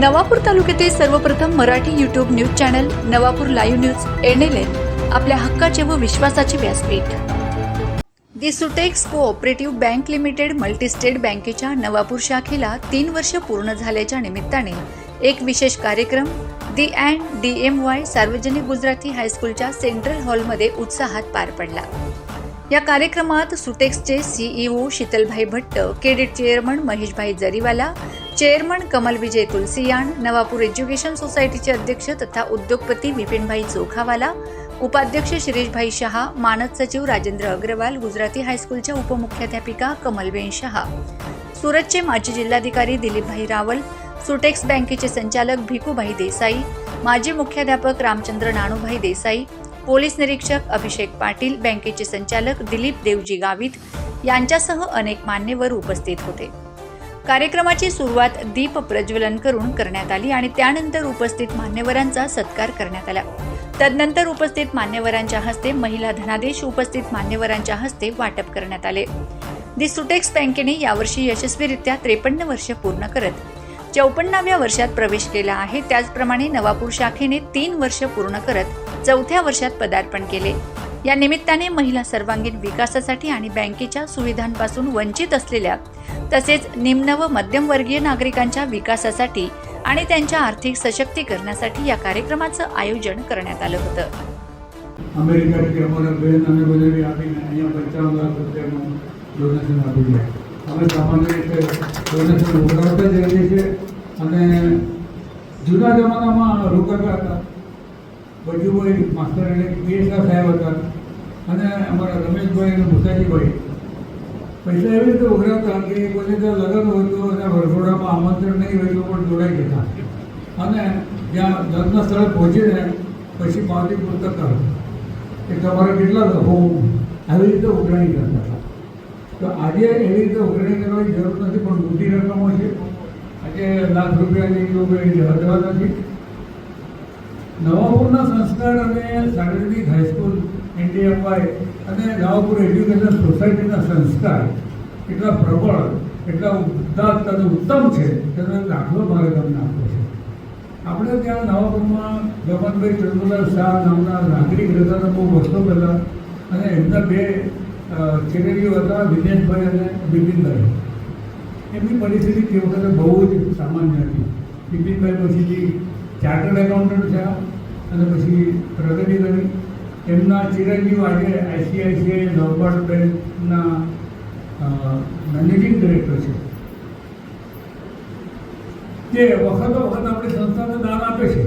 नवापूर तालुक्यातील सर्वप्रथम Marathi YouTube news channel Navapur live news NLN आपल्या हक्काचे व विश्वासाचे व्यासपीठ. The Sutex cooperative bank limited multistate बँकेच्या नवापूर शाखेला तीन वर्ष पूर्ण झाल्याच्या निमित्ताने एक विशेष कार्यक्रम the and D M Y सार्वजनिक गुजराती हायस्कूलच्या सेंट्रल हॉलमध्ये उत्साहात पार पडला. या कार्यक्रमात सुटेक्सचे CEO शीतलभाई Bhatt cadet chairman Maheshbhai Jariwala chairman Kamal Vijay Tulsiyan Navapur education सोसायटीचे अध्यक्ष तथा उद्योगपती विपिनभाई चोखावाला उपाध्यक्ष शिरीषभाई शहा मानद सचिव राजेंद्र अग्रवाल गुजराती हायस्कूलच्या उपमुख्याध्यापिका कमलबेन शहा. सुरतचे माजी जिल्हाधिकारी दिलीपभाई रावल सुटेक्स बँकेचे संचालक भिकूभाई देसाई माजी मुख्याध्यापक रामचंद्र नाणूभाई देसाई पोलीस निरीक्षक अभिषेक पाटील बँकेचे संचालक दिलीप देवजी गावित यांच्यासह अनेक मान्यवर उपस्थित होते. कार्यक्रमाची सुरुवात दीप प्रज्वलन करून करण्यात आली आणि त्यानंतर उपस्थित मान्यवरांचा सत्कार करण्यात आला. तदनंतर उपस्थित मान्यवरांच्या हस्ते महिला धनादेश उपस्थित मान्यवरांच्या हस्ते वाटप करण्यात आले. दि सुटेक्स बँकेने यावर्षी यशस्वीरित्या त्रेपन्न वर्ष पूर्ण करत चौपन्नाव्या वर्षात प्रवेश केला आहे. त्याचप्रमाणे नवापूर शाखेने तीन वर्ष पूर्ण करत चौथ्या वर्षात पदार्पण केले. या निमित्ताने महिला सर्वांगीण विकासासाठी आणि बँकेच्या सुविधांपासून वंचित असलेल्या तसेच निम्न व मध्यमवर्गीय नागरिकांच्या विकासासाठी आणि त्यांच्या आर्थिक सशक्तीकरणासाठी या कार्यक्रमाचं आयोजन करण्यात આલું હતું અમેરિકાથી અમારા બેન અને બધાને આપીને અહીંયા પંચાવન લાખ રૂપિયાનું ડોનેશન આપી છે અમે સામાન્ય રીતે ડોનેશન ઉઘરાવતા જ રહીએ છીએ અને જૂના જમાનામાં રોકાતા હતા બજુભાઈ માસ્ટર એટલે પીએસઆર સાહેબ હતા. અને અમારા રમેશભાઈ અને મુસાજીભાઈ પૈસા એવી રીતે ઉઘરાવતા કે કોઈ તો લગ્ન હોય તો એના રસોડામાં આમંત્રણ નહીં હોય તો પણ જોડાઈ જતા. અને જ્યાં લગ્ન સ્થળે પહોંચીને પછી પાવતી પુસ્તક કરો કે તમારે કેટલા લખો આવી રીતે ઉઘરાણી કરતા હતા. તો આજે એવી રીતે ઉઘરાણી કરવાની જરૂર નથી, પણ મોટી રકમો છે આજે લાખ રૂપિયાની જો કોઈ હદવા નથી નવાપુરના સંસ્કાર અને સાર્વજનિક હાઈસ્કૂલ એનડીએફઆઈ અને નવાપુર એજ્યુકેશન સોસાયટીના સંસ્કાર એટલા પ્રબળ, એટલા ઉદાત્ત અને ઉત્તમ છે તેનો દાખલો મારે તમને આપવો છે. આપણે ત્યાં નવાપુરમાં ગમનભાઈ ચંદ્રલાલ શાહ નામના નાગરિક રહેતા હતા બહુ વર્ષો પહેલાં અને એમના બે ચેલેરીઓ હતા, વિનેશભાઈ અને બિપિનભાઈ. એમની પરિસ્થિતિ તે વખતે બહુ જ સામાન્ય હતી. બિપિનભાઈ પછીથી ચાર્ટર્ડ એકાઉન્ટન્ટ થયા. અને પછી પ્રગતિ કરી એમના ચિરંજીવ આજે આઈસીઆઈસીઆઈ નવપાટ બેંકના મેનેજિંગ ડિરેક્ટર છે તે વખતો વખત આપણી સંસ્થાને દાન આપે છે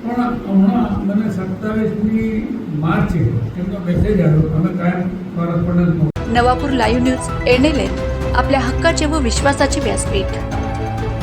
પણ હમણાં મને સત્તાવીસમી માર્ચે એમનો મેસેજ આવ્યો અમે કાયમ correspondence Navapur live news N L N आपल्या हक्काचे व विश्वासाचे व्यासपीठ